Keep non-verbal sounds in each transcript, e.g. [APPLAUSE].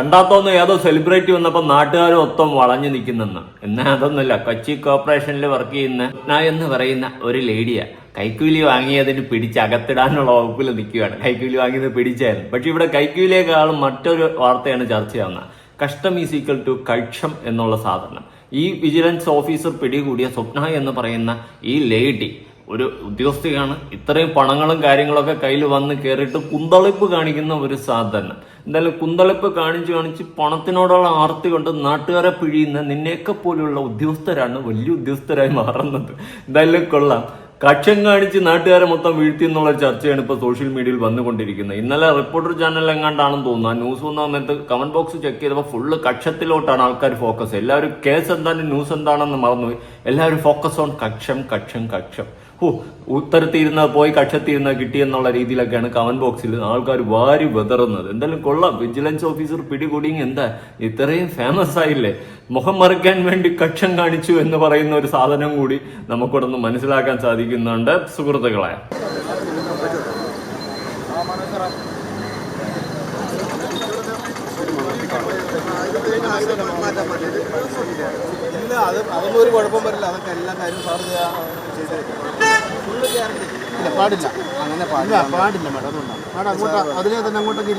രണ്ടാമത്തൊന്ന് ഏതോ സെലിബ്രിറ്റി വന്നപ്പോ നാട്ടുകാർ ഒത്തം വളഞ്ഞു നിൽക്കുന്നെന്ന്. എന്നാ അതൊന്നുമില്ല കൊച്ചി കോർപ്പറേഷനിൽ വർക്ക് ചെയ്യുന്ന നായ എന്ന് പറയുന്ന ഒരു ലേഡിയാ. കൈക്കൂലി വാങ്ങിയതിന് പിടിച്ച് അകത്തിടാനുള്ള വകുപ്പിൽ നിൽക്കുകയാണ്. കൈക്കൂലി വാങ്ങിയത് പിടിച്ചായിരുന്നു. പക്ഷെ ഇവിടെ കൈക്കൂലിയേക്കാളും മറ്റൊരു വാർത്തയാണ് ചർച്ചയാവുന്നത് കഷ്ടം ഈസ് ഈക്വൽ ടു കക്ഷം എന്നുള്ള സാധനം. ഈ വിജിലൻസ് ഓഫീസർ പിടികൂടിയ സ്വപ്ന എന്ന് പറയുന്ന ഈ ലേഡി ഒരു ഉദ്യോഗസ്ഥയാണ്. ഇത്രയും പണങ്ങളും കാര്യങ്ങളൊക്കെ കയ്യിൽ വന്ന് കയറിയിട്ട് കുന്തളിപ്പ് കാണിക്കുന്ന ഒരു സാധനം. എന്തായാലും കുന്തളിപ്പ് കാണിച്ച് കാണിച്ച് പണത്തിനോടുള്ള ആർത്തി കൊണ്ട് നാട്ടുകാരെ പിഴിയുന്ന നിന്നെയൊക്കെ പോലുള്ള ഉദ്യോഗസ്ഥരാണ് വലിയ ഉദ്യോഗസ്ഥരായി മാറുന്നത്. എന്തായാലും കൊള്ളാം. കക്ഷം കാണിച്ച് നാട്ടുകാരെ മൊത്തം വീഴ്ത്തി എന്നുള്ള ചർച്ചയാണ് ഇപ്പോൾ സോഷ്യൽ മീഡിയയിൽ വന്നുകൊണ്ടിരിക്കുന്നത്. ഇന്നലെ റിപ്പോർട്ടർ ചാനൽ എങ്ങാണ്ടാണെന്ന് തോന്നുന്നു. ആ ന്യൂസ് വന്ന സമയത്ത് കമന്റ് ബോക്സ് ചെക്ക് ചെയ്തപ്പോൾ ഫുള്ള് കക്ഷത്തിലോട്ടാണ് ആൾക്കാർ ഫോക്കസ് എല്ലാവരും കേസ് എന്താണ് ന്യൂസ് എന്താണെന്ന് മറന്നുപോയി. എല്ലാവരും ഫോക്കസ് ഓൺ കക്ഷം കക്ഷം കക്ഷം. ഓ ഉത്തരത്തിരുന്ന പോയി കക്ഷത്തിരുന്ന കിട്ടിയെന്നുള്ള രീതിയിലൊക്കെയാണ് കമന്റ് ബോക്സിൽ ആൾക്കാർ വാരി വെതറുന്നത്. എന്തായാലും കൊള്ളാം. വിജിലൻസ് ഓഫീസർ പിടികൂടിയെങ്കിൽ എന്താ? ഇത്രയും ഫേമസ് ആയില്ലേ? മുഖം മറിക്കാൻ വേണ്ടി കക്ഷം കാണിച്ചു എന്ന് പറയുന്ന ഒരു സാധനം കൂടി നമുക്കിവിടെ നിന്ന് മനസ്സിലാക്കാൻ സാധിക്കുന്നുണ്ട്. സുഹൃത്തുക്കളെ. അതൊന്നും ഒരു കുഴപ്പം വരില്ല. അതൊക്കെ എല്ലാ കാര്യവും സാർ ഇല്ല പാടില്ല. അങ്ങനെ പാടില്ല. പാടില്ല മേഡം അതുകൊണ്ടാണ്. മേഡം അങ്ങോട്ട് അതിനെ തന്നെ അങ്ങോട്ടൊക്കെ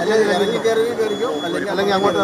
അല്ലെങ്കിൽ അങ്ങോട്ട്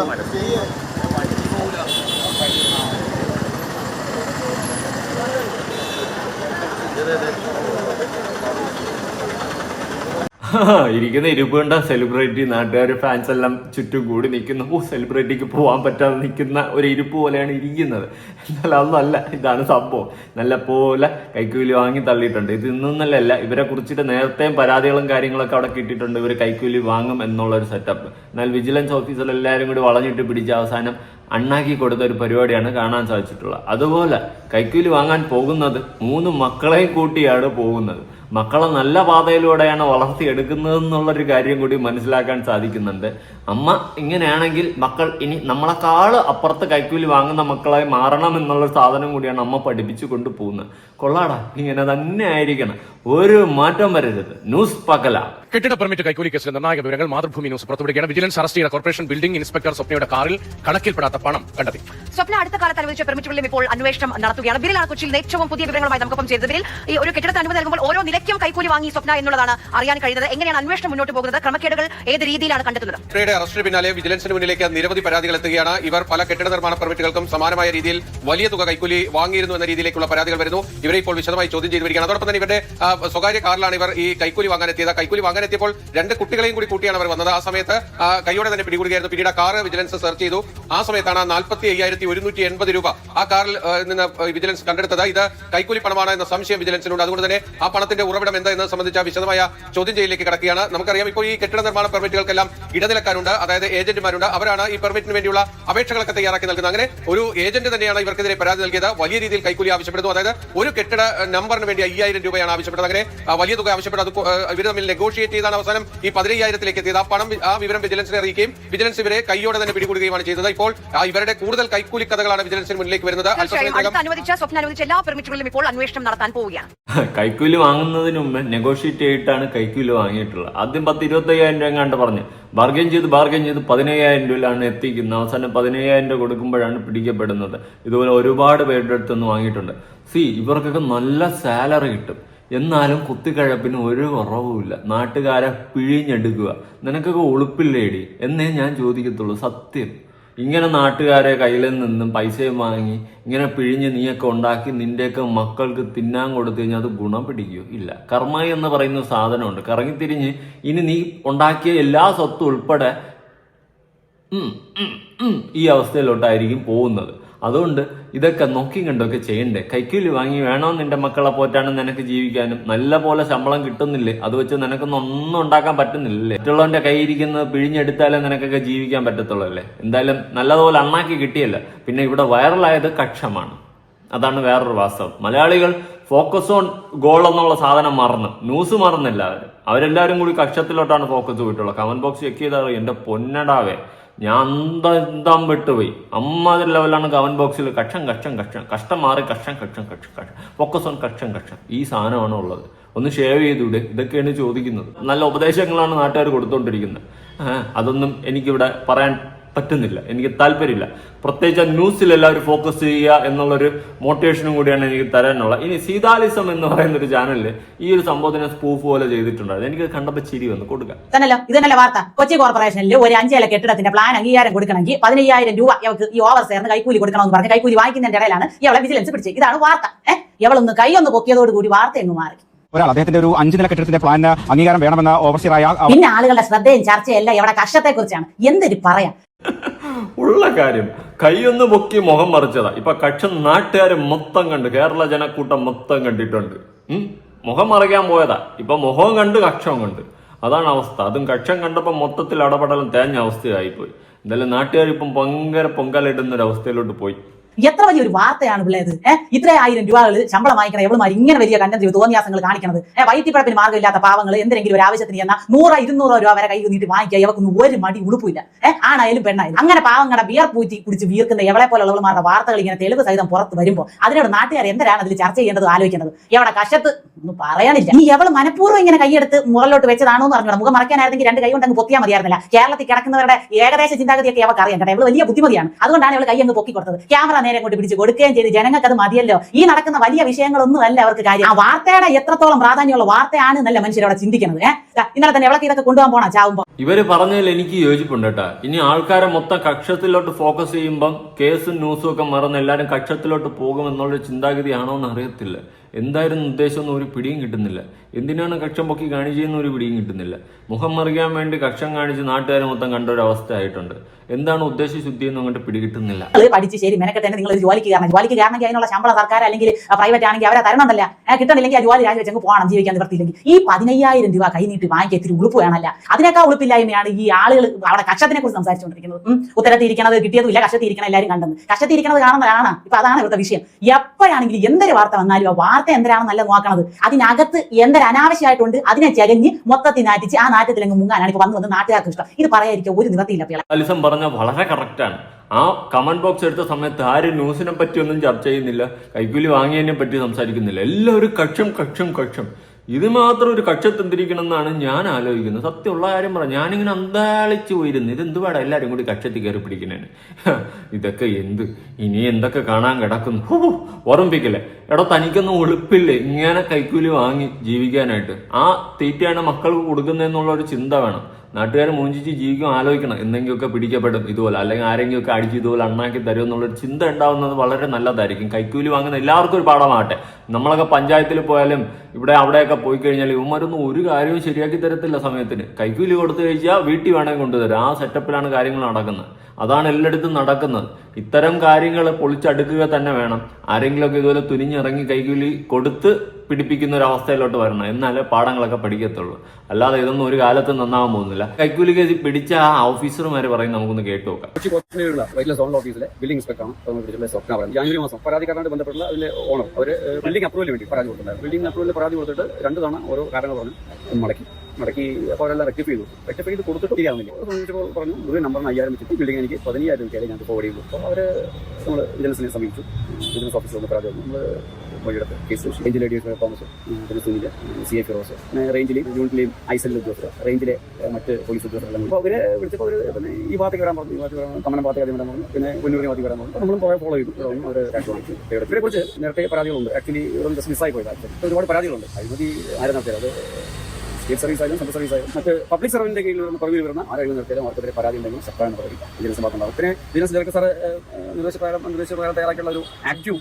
[LAUGHS] ഇരിക്കുന്ന ഇരിപ്പ് കണ്ട സെലിബ്രിറ്റി നാട്ടുകാർ ഫാൻസ് എല്ലാം ചുറ്റും കൂടി നിൽക്കുന്നു. ഓ സെലിബ്രിറ്റിക്ക് പോകാൻ പറ്റാതെ നിൽക്കുന്ന ഒരു ഇരിപ്പ് പോലെയാണ് ഇരിക്കുന്നത്. എന്നാൽ അതൊന്നല്ല ഇതാണ് സംഭവം. നല്ല പോലെ കൈക്കൂലി വാങ്ങി തള്ളിയിട്ടുണ്ട്. ഇത് ഇന്നൊന്നല്ല ഇവരെ കുറിച്ചിട്ട് നേരത്തെയും പരാതികളും കാര്യങ്ങളൊക്കെ അവിടെ കിട്ടിയിട്ടുണ്ട്. ഇവർ കൈക്കൂലി വാങ്ങും എന്നുള്ള ഒരു സെറ്റപ്പ് എന്നാൽ വിജിലൻസ് ഓഫീസർ എല്ലാവരും കൂടി വളഞ്ഞിട്ട് പിടിച്ച അവസാനം അണ്ണാക്കി കൊടുത്ത ഒരു പരിപാടിയാണ് കാണാൻ സാധിച്ചിട്ടുള്ളത്. അതുപോലെ കൈക്കൂലി വാങ്ങാൻ പോകുന്നത് മൂന്ന് മക്കളെയും കൂട്ടിയാണ് പോകുന്നത്. മക്കളെ നല്ല പാതയിലൂടെയാണ് വളർത്തിയെടുക്കുന്നതെന്നുള്ളൊരു കാര്യം കൂടി മനസ്സിലാക്കാൻ സാധിക്കുന്നുണ്ട്. അമ്മ ഇങ്ങനെയാണെങ്കിൽ മക്കൾ ഇനി നമ്മളെക്കാൾ അപ്പുറത്ത് കൈക്കൂലി വാങ്ങുന്ന മക്കളായി മാറണം എന്നുള്ള സാധനം കൂടിയാണ് അമ്മ പഠിപ്പിച്ചു കൊണ്ടുപോകുന്നത്. കൊള്ളാടാ ഇങ്ങനെ തന്നെ ആയിരിക്കണം. ഒരു മാറ്റം വരരുത്. ന്യൂസ് പകല. കെട്ടിട പെർമിറ്റ് കൈക്കൂലി കേസിലെ നിർണായക വിവരങ്ങൾ മാതൃഭൂമി ന്യൂസ് പുറത്തുവിടുകയാണ്. വിജിലൻസ് അറസ്റ്റ് ചെയ്ത കോർപ്പറേഷൻ ബിൽഡിംഗ് ഇൻസ്പെക്ടർ സ്വപ്നയുടെ കാറിൽ കണക്കിൽപ്പെടാത്ത പണം കണ്ടെത്തി. സ്വപ്ന അടുത്ത കാലത്ത് അനുവദിച്ച പെർമിറ്റുകളിലും ഇപ്പോൾ അന്വേഷണം നടത്തുകയാണ്. ബിരിലാണ് കൊച്ചിയിൽ ഏറ്റവും പുതിയ വിവരങ്ങളുമായി നമുക്കൊപ്പം ചെയ്തത് ബിരിൽ ഈ ഒരു കെട്ടിടത്തിന് അനുമതി നൽകുമ്പോൾ ഓരോ നിലയ്ക്കും കൈക്കൂലി വാങ്ങി സ്വപ്ന എന്നുള്ളതാണ് അറിയാൻ കഴിയുന്നത്. എങ്ങനെയാണ് അന്വേഷണം മുന്നോട്ട് പോകുന്നത്? ക്രമക്കേടുകൾ ഏത് രീതിയിലാണ് കണ്ടെത്തുന്നത്? അറസ്റ്റിന് പിന്നാലെ വിജിലൻസിന് മുന്നിലേക്ക് നിരവധി പരാതികൾ എത്തുകയാണ്. ഇവർ പല കെട്ടിട നിർമ്മാണ പെർമിറ്റുകൾക്കും സമാനമായ രീതിയിൽ വലിയ തുക കൈക്കൂലി വാങ്ങിയിരുന്നു എന്ന രീതിയിലേക്കുള്ള പരാതികൾ വരുന്നു. ഇവരെ ഇപ്പോൾ വിശദമായി ചോദ്യം ചെയ്തു വരികയാണ് അതോടൊപ്പം തന്നെ ഇവരുടെ സ്വകാര്യ കാറിലാണ് ഇവർ ഈ കൈക്കൂലി വാങ്ങാൻ എത്തിയത് കൈക്കൂലി വാങ്ങാൻ എത്തിയപ്പോൾ രണ്ട് കുട്ടികളെയും കൂടി കൂട്ടിയാണ് അവർ വന്നത്. ആ സമയത്ത് കൈയോടെ തന്നെ പിടികൂടുകയായിരുന്നു. പിന്നീട് കാർ വിജിലൻസ് സെർച്ച് ചെയ്തു. ആ സമയത്താണ് നാൽപ്പത്തി അയ്യായിരത്തി ഒരുന്നൂറ്റി എൺപത് രൂപ ആ കാറിൽ നിന്ന് വിജിലൻസ് കണ്ടെടുത്തത്. ഇത് കൈക്കൂലി പണമാണ് എന്ന സംശയം വിജിലൻസിനുണ്ട്. അതുകൊണ്ട് തന്നെ ആ പണത്തിന്റെ ഉറവിടം എന്താ എന്നത് സംബന്ധിച്ച വിശദമായ ചോദ്യം ചെയ്യലിലേക്ക് കിടക്കുകയാണ്. നമുക്കറിയാം ഇപ്പോൾ ഈ കെട്ടിട നിർമ്മാണ പെർമിറ്റുകൾക്കെല്ലാം ഇടനിലക്കാരുണ്ട്. അതായത് ഏജന്റുമാരുണ്ട്. അവരാണ് ഈ പെർമിറ്റിന് വേണ്ടിയുള്ള അപേക്ഷകളൊക്കെ തയ്യാറാക്കി നൽകുന്നത്. അങ്ങനെ ഒരു ഏജന്റ് തന്നെയാണ് ഇവർക്കെതിരെ പരാതി നൽകിയത്. വലിയ രീതിയിൽ കൈക്കൂലി ആവശ്യപ്പെടുന്നു. അതായത് ഒരു കെട്ടിട നമ്പറിന് വേണ്ടി അയ്യായിരം രൂപയാണ് ആവശ്യപ്പെട്ടത്. അങ്ങനെ വലിയ തുക ആവശ്യപ്പെട്ടത് ഇവർ തമ്മിൽ നെഗോഷിയേറ്റ് ചെയ്താണ് അവസാനം. ഈ പതിനയ്യായിരത്തിലേക്ക് എത്തിയത്. ആ പണം ആ വിവരം വിജിലൻസിനെ അറിയിക്കുകയും വിജിലൻസ് ഇവരെ കൈയോടെ തന്നെ പിടികൂടുകയുമാണ് ചെയ്തത്. ഇപ്പോൾ ആ, ഇവരുടെ കൂടുതൽ കൈക്കൂലി കഥകളാണ് വിജിലൻസിന് മുന്നിലേക്ക് വരുന്നത്. [LAUGHS] കൈക്കൂലി വാങ്ങുന്നതിന് മുമ്പ് നെഗോഷിയേറ്റ് ചെയ്തിട്ടാണ് കൈക്കൂലി വാങ്ങിയിട്ടുള്ളത്. ആദ്യം പത്ത് ഇരുപത്തി അയ്യായിരം രൂപ കണ്ട് പറഞ്ഞു. ബാർഗൈൻ ചെയ്ത് ബാർഗൈൻ ചെയ്ത് പതിനയ്യായിരം രൂപയിലാണ് എത്തിക്കുന്നത്. അവസാനം പതിനയ്യായിരം രൂപ കൊടുക്കുമ്പോഴാണ് പിടിക്കപ്പെടുന്നത്. ഇതുപോലെ ഒരുപാട് പേരുടെ അടുത്ത് നിന്ന് വാങ്ങിയിട്ടുണ്ട്. സി ഇവർക്കൊക്കെ നല്ല സാലറി കിട്ടും. എന്നാലും കുത്തിക്കഴപ്പിന് ഒരു കുറവുമില്ല. നാട്ടുകാരെ പിഴിഞ്ഞെടുക്കുക. നിനക്കൊക്കെ ഒളുപ്പില്ലേടി എന്നേ ഞാൻ ചോദിക്കത്തുള്ളൂ. സത്യം. ഇങ്ങനെ നാട്ടുകാരെ കയ്യിൽ നിന്നും പൈസയും വാങ്ങി ഇങ്ങനെ പിഴിഞ്ഞ് നീയൊക്കെ ഉണ്ടാക്കി നിന്റെയൊക്കെ മക്കൾക്ക് തിന്നാൻ കൊടുത്തു കഴിഞ്ഞാൽ അത് ഗുണം പിടിക്കുകയോ ഇല്ല. കർമ്മ എന്ന് പറയുന്ന സാധനമുണ്ട്. കറങ്ങിത്തിരിഞ്ഞ് ഇനി നീ ഉണ്ടാക്കിയ എല്ലാ സ്വത്തും ഉൾപ്പെടെ ഈ അവസ്ഥയിലോട്ടായിരിക്കും പോകുന്നത്. അതുകൊണ്ട് ഇതൊക്കെ നോക്കി കണ്ടൊക്കെ ചെയ്യണ്ടേ? കൈക്കൂലി വാങ്ങി വേണോ നിന്റെ മക്കളെ പോറ്റാനും നിനക്ക് ജീവിക്കാനും? നല്ല പോലെ ശമ്പളം കിട്ടുന്നില്ലേ? അത് വെച്ച് നിനക്കൊന്നും ഒന്നും ഉണ്ടാക്കാൻ പറ്റുന്നില്ലല്ലേ? മറ്റുള്ളവന്റെ കൈയിരിക്കുന്നത് പിഴിഞ്ഞെടുത്താലേ നിനക്കൊക്കെ ജീവിക്കാൻ പറ്റത്തുള്ളൂ അല്ലേ? എന്തായാലും നല്ലതുപോലെ അണ്ണാക്കി കിട്ടിയല്ല. പിന്നെ ഇവിടെ വൈറലായത് കക്ഷമാണ്. അതാണ് വേറൊരു വാസ്തവം. മലയാളികൾ ഫോക്കസ് ഓൺ ഗോൾ എന്നുള്ള സാധനം മറന്ന്. ന്യൂസ് മറന്നില്ല അവർ അവരെല്ലാവരും കൂടി കക്ഷത്തിലോട്ടാണ് ഫോക്കസ് പോയിട്ടുള്ളത്. കമന്റ് ബോക്സ് ചെക്ക് ചെയ്താൽ എന്റെ പൊന്നടാവേ. ഞാൻ എന്താ വിട്ടു പോയി. അമ്മാതിരി ലെവലാണ് കമന്റ് ബോക്സിൽ കക്ഷം കക്ഷം കക്ഷം. കഷ്ടം മാറി കക്ഷം കക്ഷം കക്ഷം കക്ഷം. Focus on കക്ഷം കക്ഷം. ഈ സാധനമാണ് ഉള്ളത്. ഒന്ന് ഷേവ് ചെയ്തൂടെ ഇതൊക്കെയാണ് ചോദിക്കുന്നത്. നല്ല ഉപദേശങ്ങളാണ് നാട്ടുകാർ കൊടുത്തോണ്ടിരിക്കുന്നത്. ആ, അതൊന്നും എനിക്കിവിടെ പറയാൻ പറ്റുന്നില്ല. എനിക്ക് താല്പര്യമില്ല. പ്രത്യേകിച്ച് ആ ന്യൂസിൽ എല്ലാവരും ഫോക്കസ് ചെയ്യുക എന്നുള്ളൊരു മോട്ടിവേഷനും കൂടിയാണ് എനിക്ക് തരാനുള്ളത്. ഇനി സീതാലിസം എന്ന് പറയുന്ന ഒരു ചാനലിൽ ഈ ഒരു സംഭവത്തിന് സ്പൂഫ് പോലെ ചെയ്തിട്ടുണ്ടായിരുന്നു. എനിക്ക് കണ്ടപ്പോൾ ചിരി വന്ന്. കൊടുക്കാം. തന്നല്ലോ ഇതന്നല്ലേ തന്നെ വാർത്ത. കൊച്ചി കോർപ്പറേഷനിൽ ഒരു അഞ്ചേല കെട്ടിടത്തിന്റെ പ്ലാൻ അംഗീകാരം കൊടുക്കണമെങ്കിൽ പതിനയ്യായിരം രൂപ ഇവർക്ക് ഈ ഓവർ ചേർന്ന് കൈക്കൂലി കൊടുക്കണമെന്ന് പറഞ്ഞ് കൈക്കൂലി വാങ്ങിക്കുന്നതിന്റെ ഇടയിലാണ് ഇവളെ വിജിലൻസ് പിടിച്ചത്. ഇതാണ് വാർത്ത. ഏഹ് ഇവളൊന്ന് കൈയൊന്ന് പൊക്കിയതോട് കൂടി വാർത്ത അങ്ങ് മാറി. ഒരാൾ അദ്ദേഹത്തിന്റെ ഒരു അഞ്ച് നില കെട്ടിടത്തിന്റെ പ്ലാൻ അംഗീകാരം വേണമെന്ന ഓവർസിയറായ പിന്നെ ആളുകളുടെ ശ്രദ്ധയും ചർച്ചയല്ല ഇവിടെ കഷ്ടത്തെ കുറിച്ചാണ് എന്തൊരു പറയാം? ഉള്ള കാര്യം. കൈയൊന്ന് പൊക്കി മുഖം മറിച്ചതാ. ഇപ്പൊ കക്ഷം നാട്ടുകാർ മൊത്തം കണ്ട് കേരള ജനക്കൂട്ടം മൊത്തം കണ്ടിട്ടുണ്ട്. മുഖം മറിക്കാൻ പോയതാ. ഇപ്പൊ മുഖവും കണ്ട് കക്ഷവും കണ്ട്. അതാണ് അവസ്ഥ. അതും കക്ഷം കണ്ടപ്പോൾ മൊത്തത്തിൽ അടപടലം തേഞ്ഞ അവസ്ഥയായിപ്പോയി. എന്തായാലും നാട്ടുകാർ ഇപ്പം ഭയങ്കര പൊങ്കലിടുന്ന ഒരു അവസ്ഥയിലോട്ട് പോയി. എത്ര വലിയൊരു വാർത്തയാണ് പിള്ളേത് ഏഹ് ഇത്ര ആയിരം രൂപകൾ ശമ്പളം വാങ്ങിക്കണം എവളുമാർ ഇങ്ങനെ വലിയ കണ്ടന്റ് തോന്നിയാസങ്ങൾ കാണിക്കുന്നത് ഏഹ് വൈറ്റിപ്പഴപ്പിന് മാർഗമില്ലാത്ത പാവങ്ങൾ എന്തെങ്കിലും ഒരു ആവശ്യത്തിന് എന്നാൽ നൂറോ ഇരുന്നൂറോ രൂപ വരെ കൈ നീട്ടി വാങ്ങിക്കുക ഇവക്കൊന്നും ഒരു മടി ഉടുപ്പില്ല ഏഹ് ആണായാലും പെണ്ണായാലും. അങ്ങനെ പാവങ്ങളുടെ വിയർ പൂറ്റി കുടിച്ച് വീർക്കുന്ന എവളെ പോലുള്ളവളുമാരുടെ വാർത്തകൾ ഇങ്ങനെ തെളിവ് സഹിതം പുറത്ത് വരുമ്പോൾ അതിനോട് നാട്ടുകാർ എന്തിനാണ് അതിൽ ചർച്ച ചെയ്യേണ്ടത് ആലോചിക്കേണ്ടത്? എവിടെ കശത്ത്? ഒന്നും പറയാനില്ല ഈ എവൾ മനഃപൂർവം ഇങ്ങനെ കൈയെടുത്ത് മുകളിലോട്ട് വെച്ചതാണോ എന്ന് പറഞ്ഞു മുഖം മറക്കാനായിരുന്നെങ്കിൽ രണ്ട് കൈ കൊണ്ടങ്ങ് പൊത്തിയാൽ മതിയായിരുന്നില്ല. കേരളത്തിൽ കിടക്കുന്നവരുടെ ഏകദേശ ചിന്താഗതിയൊക്കെ അവർക്ക് അറിയാം കേട്ടോ. ഇവൾ വലിയ ബുദ്ധിമതിയാണ്. അതുകൊണ്ടാണ് ഇവൾ കൈ അങ്ങ് പൊക്കി കൊടുത്തത്. ക്യാമറ നേരെ കൊണ്ട് പിടിച്ച് കൊടുക്കുകയും ചെയ്ത്. ജനങ്ങൾക്ക് അത് മതിയല്ലോ. ഈ നടക്കുന്ന വലിയ വിഷയങ്ങളൊന്നും അല്ല അവർക്ക് കാര്യം. ആ വാർത്തയുടെ എത്രത്തോളം പ്രാധാന്യമുള്ള വാർത്തയാണ് എന്നല്ല മനുഷ്യരവിടെ ചിന്തിക്കുന്നത് ഇന്നലെ തന്നെ ഇവിടെ ഇതൊക്കെ കൊണ്ടുപോകാൻ പോണ? ചാവുമ്പോ. ഇവർ പറഞ്ഞതിൽ എനിക്ക് യോജിപ്പുണ്ട് കേട്ടാ. ഇനി ആൾക്കാരെ മൊത്തം കക്ഷത്തിലോട്ട് ഫോക്കസ് ചെയ്യുമ്പം കേസും ന്യൂസും ഒക്കെ മറന്ന് എല്ലാവരും കക്ഷത്തിലോട്ട് പോകുമെന്നുള്ള ചിന്താഗതിയാണോ എന്ന് അറിയത്തില്ല. എന്തായിരുന്നു ഉദ്ദേശം ഒന്നും ഒരു പിടിയും കിട്ടുന്നില്ല. എന്തിനാണ് കക്ഷം പൊക്കി കാണിച്ചതെന്ന് ഒരു പിടിയും കിട്ടുന്നില്ല. മുഖം മറിയാൻ വേണ്ടി കക്ഷം കാണിച്ച് നാട്ടുകാർ മൊത്തം കണ്ട ഒരു അവസ്ഥ ആയിട്ടുണ്ട്. എന്താണ് ഉദ്ദേശശുദ്ധി എന്ന് അങ്ങോട്ട് പിടികിട്ടുന്നില്ല. പഠിച്ച് ശരി മെനക്കെട്ടെ നിങ്ങൾ ജോലിക്ക് കാരണം ജോലിക്ക് കാരണം അതിനുള്ള ശമ്പളം സർക്കാർ അല്ലെങ്കിൽ പ്രൈവറ്റ് ആണെങ്കിൽ അവരെ തരണമല്ല കിട്ടണില്ലെങ്കിൽ ആ ജോലി രാജി അങ്ങ് പോകണം ജീവിക്കാൻ നിവർത്തിയില്ലെങ്കിൽ ഈ പതിനയ്യായിരം രൂപ കൈ നീട്ടി വാങ്ങിക്കുക ഇത്തിരി ഉളുപ്പ് വേണമല്ല. അതിനേക്കാൾ ഉളുപ്പില്ലായ്മയാണ് ഈ ആളുകൾ അവിടെ കക്ഷത്തിനെ കുറിച്ച് സംസാരിച്ചുകൊണ്ടിരിക്കുന്നത്. ഉത്തരത്തിരിക്കണത് കിട്ടിയതും ഇല്ല കക്ഷത്തിരിക്കണം എല്ലാവരും കണ്ടെന്ന്. കക്ഷത്തിരിക്കണത് കാണുന്നതാണ് ഇപ്പൊ അതാണ് ഇവിടുത്തെ വിഷയം. എപ്പോഴാണെങ്കിലും എന്തൊരു വാർത്ത വന്നാലും ആ വാർത്ത എന്തിനാണെന്നല്ല നോക്കണത്. അതിനകത്ത് എന്തൊരു അനാവശ്യമായിട്ടുണ്ട്. അതിനെ ചെകഞ്ഞ് മൊത്തത്തിൽ നാറ്റിച്ച് ആ നാറ്റത്തിൽ അങ്ങ് മുങ്ങാനാണ് ഇപ്പൊ വന്ന് വന്ന് നാട്ടുകാർക്ക് ഇഷ്ടം. ഇത് പറയാതിരിക്കുക ഒരു നിവർത്തിയില്ല അലിസം പറഞ്ഞ വളരെ കറക്റ്റാണ് ആ കമന്റ് ബോക്സ് എടുത്ത സമയത്ത് ആരും ന്യൂസിനെ പറ്റിയൊന്നും ചർച്ച ചെയ്യുന്നില്ല. കൈക്കൂലി വാങ്ങിയതിനെ പറ്റി സംസാരിക്കുന്നില്ല. എല്ലാവരും കക്ഷം കക്ഷം കക്ഷം. ഇത് മാത്രം ഒരു കക്ഷത്തെന്തിരിക്കണമെന്നാണ് ഞാൻ ആലോചിക്കുന്നത്. സത്യമുള്ള കാര്യം പറ ഞാനിങ്ങനെ അന്താളിച്ച് പോയിരുന്നു. ഇത് എന്തുപാടാ എല്ലാവരും കൂടി കക്ഷത്തിൽ കയറി പിടിക്കുന്നതിന് ഇതൊക്കെ എന്ത്? ഇനി എന്തൊക്കെ കാണാൻ കിടക്കുന്നു? ഓർമ്മിപ്പിക്കല്ലേ? എടോ തനിക്കൊന്നും ഒളിപ്പില്ലേ ഇങ്ങനെ കൈക്കൂലി വാങ്ങി ജീവിക്കാനായിട്ട്. ആ തീറ്റയാണ് മക്കൾക്ക് കൊടുക്കുന്നതെന്നുള്ള ഒരു ചിന്ത വേണം. നാട്ടുകാർ മൂഞ്ചിച്ച് ജീവിക്കും ആലോചിക്കണം. എന്തെങ്കിലുമൊക്കെ പിടിക്കപ്പെടും ഇതുപോലെ അല്ലെങ്കിൽ ആരെങ്കിലുമൊക്കെ അടിച്ച് ഇതുപോലെ അണ്ണാക്കി തരും എന്നുള്ളൊരു ചിന്ത ഉണ്ടാവുന്നത് വളരെ നല്ലതായിരിക്കും. കൈക്കൂലി വാങ്ങുന്ന എല്ലാവർക്കും ഒരു പാഠമാകട്ടെ. നമ്മളൊക്കെ പഞ്ചായത്തിൽ പോയാലും ഇവിടെ അവിടെയൊക്കെ പോയി കഴിഞ്ഞാൽ ഇവന്മാരൊന്നും ഒരു കാര്യവും ശരിയാക്കി തരത്തില്ല സമയത്തിന്. കൈക്കൂലി കൊടുത്തു കഴിച്ചാൽ വീട്ടിൽ വേണമെങ്കിൽ കൊണ്ടുതരാം ആ സെറ്റപ്പിലാണ് കാര്യങ്ങൾ നടക്കുന്നത്. അതാണ് എല്ലായിടത്തും നടക്കുന്നത്. ഇത്തരം കാര്യങ്ങൾ പൊളിച്ചടുക്കുക തന്നെ വേണം. ആരെങ്കിലുമൊക്കെ ഇതുപോലെ തുനിഞ്ഞിറങ്ങി കൈക്കൂലി കൊടുത്ത് പിടിപ്പിക്കുന്ന ഒരു അവസ്ഥയിലോട്ട് വരണം. എന്നാലേ പാഠങ്ങളൊക്കെ പഠിക്കത്തുള്ളൂ. അല്ലാതെ ഇതൊന്നും ഒരു കാലത്ത് നന്നാവാൻ പോകുന്നില്ല. കൈക്കൂലി കേസ് പിടിച്ച ആ ഓഫീസർമാര് പറയും നമുക്കൊന്ന് കേട്ടു നോക്കാം. സോണൽ ഓഫീസിലെ മാസം അപ്രൂവലിന് വേണ്ടി പരാതി അപ്രൂവലിന് പരാതി കൊടുത്തിട്ട് രണ്ട് തവണ ഓരോ കാരണങ്ങൾ പറഞ്ഞ് മടക്കി. മടക്കി അപ്പോൾ അവരെല്ലാം റെക്ടിഫൈ ചെയ്തു. റെക്ടിഫൈ ചെയ്ത് കൊടുത്തിട്ട് ശരിയാവുന്നില്ല. അപ്പോൾ ചോദിച്ചപ്പോൾ പറഞ്ഞു ഒരു നമ്പറിന് അയ്യായിരം വെച്ചിട്ട് ബിൽഡിംഗ് എനിക്ക് പതിനയ്യായിരം രൂപയ്ക്ക് ഞാൻ ഫോർവേഡ് ചെയ്തു. അപ്പോൾ അവർ നമ്മൾ വിജിലൻസിനെ സമീപിച്ചു. വിജിലൻസ് വന്ന് പരാതി നമ്മൾ വഴിയെടുത്ത് കേസ് റേഞ്ചിലെ ഡി എസ് തോമസ് പിന്നെ സുനിൽ സി എ ഫിറോസ്. പിന്നെ റേഞ്ചിലെയും യൂണിറ്റിലെയും ഐസലിലെ ഉദ്യോഗസ്ഥർ റേഞ്ചിലെ മറ്റ് പോലീസ് ഉദ്യോഗസ്ഥരെല്ലാം. അപ്പോൾ അവരെ വിളിച്ചപ്പോൾ അവർ ഈ ഭാഗത്തേക്ക് വരാൻ പറഞ്ഞു ഈ ഭാഗത്തേക്ക് വരാൻ കമനം ഭാഗത്തേക്ക് ആദ്യം വരാൻ പറഞ്ഞു പിന്നെ പുന്നൂരിനെ ഭാഗത്തേക്ക് വരാൻ പറഞ്ഞു. നമ്മളും കുറേ ഫോളോ ചെയ്തു. അവർ ഇവരെ കുറിച്ച് നേരത്തെ പരാതികളുണ്ട്. ആക്ച്വലി ഇവരൊന്നും ജസ്റ്റ് മിസ്സായി പോയത്. ഒരുപാട് പരാതികളുണ്ട്. അഴിമതി ആരും നടത്തിയത് അത് സ്റ്റേറ്റ് സർവീസ് ആയാലും സെൻട്രൽ സർവീസ് ആയാലും മറ്റ് പബ്ലിക് സർവീസിന്റെ കീഴിൽ വരുന്ന പുറകിൽ വരുന്ന ആരെങ്കിലും നിർത്തിയാലും അവർക്കെതിരെ പരാതി ഉണ്ടെങ്കിൽ സർക്കാരിന് പറയും വിജിലൻസ് ഭാഗത്തുണ്ടാവും പിന്നെ വിജിലൻസ് ഡയറക്ടർ സാർ നിർദ്ദേശപ്രകാരം നിർദ്ദേശപ്രകാരം തയ്യാറാക്കിയുള്ള ഒരു ആക്റ്റീവ്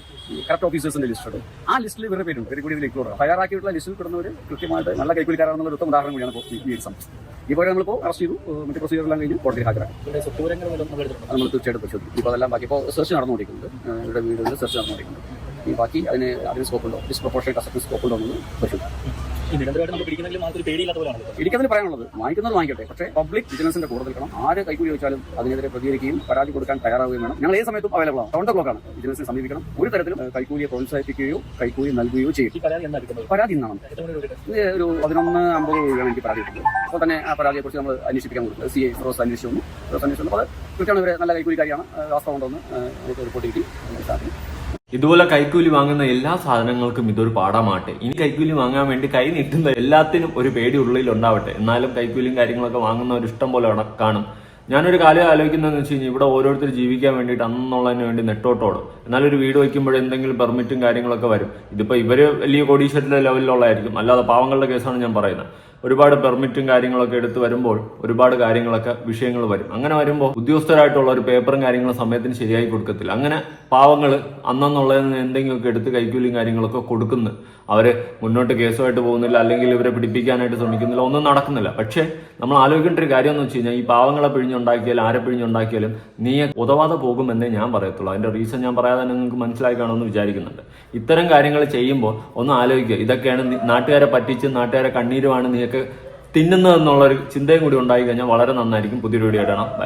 കറക്റ്റ് ഓഫീസേഴ്സിന്റെ ലിസ്റ്റ് ഉണ്ട്. ആ ലിസ്റ്റിൽ ഇവരുടെ പേരുണ്ട്. ഇവർ കൂടി ഇതിൽ ഇൻക്ലൂഡ് തയ്യാറാക്കിയിട്ടുള്ള ലിസ്റ്റിൽ പെടുന്നവർ കൃത്യമായിട്ട് നല്ല കൈക്കൂലിക്കാരാണെന്നുള്ള ഒരു ഉദാഹരണം കൂടിയാണ് ഇപ്പോൾ ഈ- നമ്മൾ ഇപ്പോൾ നമ്മളിപ്പോൾ അറസ്റ്റ് ചെയ്തു. മറ്റു പ്രൊസീജിയർ എല്ലാം കഴിഞ്ഞ് കോടതിയിൽ ഹാജരാക്കും. നമ്മൾ തീർച്ചയായിട്ടും പരിശോധിക്കും. ഇപ്പോൾ അതെല്ലാം ബാക്കി ഇപ്പോൾ സെർച്ച് നടന്നുകൊണ്ടിരിക്കുന്നുണ്ട്. ഇവിടെ ഇവരുടെ വീടുകളിൽ സെർച്ച് നടന്നുകൊണ്ടിരിക്കുന്നുണ്ട്. ഈ ബാക്കി അതിന് അതിന് സ്കോപ്പ് ഉണ്ടോ? ഡിസ്പ്രൊപ്പോർഷൻ കസ്റ്റമർ സ്കോപ്പ് ഉണ്ടോ എന്ന് പരിശോധിക്കും. എനിക്കതിന് പറയാനുള്ളത് വാങ്ങിക്കുന്നത് വാങ്ങിക്കട്ടെ. പക്ഷേ പബ്ലിക് വിജിലൻസിന്റെ കൂടുതൽ കാണും ആര് കൈക്കൂലി വെച്ചാലും അതിനെതിരെ പ്രതികരിക്കുകയും പരാതി കൊടുക്കാൻ തയ്യാറാവുകയും വേണം. ഞങ്ങൾ ഏത് സമയത്തും അവൈലബിൾ ആണ്. റൗണ്ട് ക്ലോക്കാണ് വിജിലൻസിനെ സമീപിക്കണം. ഒരു തരത്തിലും കൈക്കൂലിയെ പ്രോത്സാഹിപ്പിക്കുകയോ കൈക്കൂലി നൽകുകയോ ചെയ്യും പരാതി ഇന്നാണ് ഇത് ഒരു പതിനൊന്ന് അമ്പത് രൂപയാണ് എനിക്ക് പരാതി കിട്ടുന്നത്. അപ്പോൾ തന്നെ ആ പരാതിയെക്കുറിച്ച് നമ്മൾ അന്വേഷിപ്പിക്കാൻ കൊടുക്കും സി ഐ ഫിറോസ് അന്വേഷിച്ചു ഫിറോസ് അന്വേഷിച്ചു അപ്പോൾ അത് കൃത്യമാണ് ഇവരെ നല്ല കൈക്കൂലിക്കാരിയാണ് കാര്യമാണ് വാസ്തവം ഉണ്ടെന്ന് നമുക്ക് റിപ്പോർട്ട് കിട്ടി. സാധിക്കും. ഇതുപോലെ കൈക്കൂലി വാങ്ങുന്ന എല്ലാ സാധനങ്ങൾക്കും ഇതൊരു പാഠമാട്ടെ ഇനി കൈക്കൂലി വാങ്ങാൻ വേണ്ടി കൈ നീട്ടുന്ന എല്ലാത്തിനും ഒരു പേടി ഉള്ളിൽ ഉണ്ടാവട്ടെ എന്നാലും കൈക്കൂലിയും കാര്യങ്ങളൊക്കെ വാങ്ങുന്ന ഒരു ഇഷ്ടം പോലെ കാണും. ഞാനൊരു കാലം ആലോചിക്കുന്നതെന്ന് വെച്ച് കഴിഞ്ഞാൽ ഇവിടെ ഓരോരുത്തർ ജീവിക്കാൻ വേണ്ടിയിട്ട് അന്നുള്ളതിന് വേണ്ടി നെട്ടോട്ടോടും. ഒരു വീട് വയ്ക്കുമ്പോൾ എന്തെങ്കിലും പെർമിറ്റും കാര്യങ്ങളൊക്കെ വരും. ഇതിപ്പോൾ ഇവർ വലിയ കോടീശ്വരന്റെ ലെവലിലുള്ളതായിരിക്കും അല്ലാതെ പാവങ്ങളുടെ കേസാണ് ഞാൻ പറയുന്നത്. ഒരുപാട് പെർമിറ്റും കാര്യങ്ങളൊക്കെ എടുത്ത് വരുമ്പോൾ ഒരുപാട് കാര്യങ്ങളൊക്കെ വിഷയങ്ങൾ വരും. അങ്ങനെ വരുമ്പോൾ ഉദ്യോഗസ്ഥരായിട്ടുള്ള ഒരു പേപ്പറും കാര്യങ്ങളും സമയത്തിന് ശരിയായി കൊടുക്കത്തില്ല. അങ്ങനെ പാവങ്ങൾ അന്നെന്നുള്ളതിൽ നിന്ന് എന്തെങ്കിലുമൊക്കെ എടുത്ത് കൈക്കൂലിയും കാര്യങ്ങളൊക്കെ കൊടുക്കുന്നു. അവർ മുന്നോട്ട് കേസുമായിട്ട് പോകുന്നില്ല അല്ലെങ്കിൽ ഇവരെ പിടിപ്പിക്കാനായിട്ട് ശ്രമിക്കുന്നില്ല ഒന്നും നടക്കുന്നില്ല. പക്ഷേ നമ്മൾ ആലോചിക്കേണ്ട ഒരു കാര്യം എന്ന് വെച്ച് കഴിഞ്ഞാൽ ഈ പാവങ്ങളെ പിഴിഞ്ഞുണ്ടാക്കിയാലും ആരെ പിഴിഞ്ഞുണ്ടാക്കിയാലും നീ ഉതവാതെ പോകുമെന്നേ ഞാൻ പറയത്തുള്ളൂ. അതിന്റെ റീസൺ ഞാൻ പറയാതെ തന്നെ നിങ്ങൾക്ക് മനസ്സിലായി കാണുമെന്ന് വിചാരിക്കുന്നുണ്ട്. ഇത്തരം കാര്യങ്ങൾ ചെയ്യുമ്പോൾ ഒന്ന് ആലോചിക്കുക. ഇതൊക്കെയാണ് നാട്ടുകാരെ പറ്റിച്ച് നാട്ടുകാരെ കണ്ണീരുമാണ് നീയൊക്കെ തിന്നുന്നതെന്നുള്ളൊരു ചിന്തയും കൂടി ഉണ്ടായി കഴിഞ്ഞാൽ വളരെ നന്നായിരിക്കും. പുതിയൊരു വീഡിയോ ഇടണം ബൈ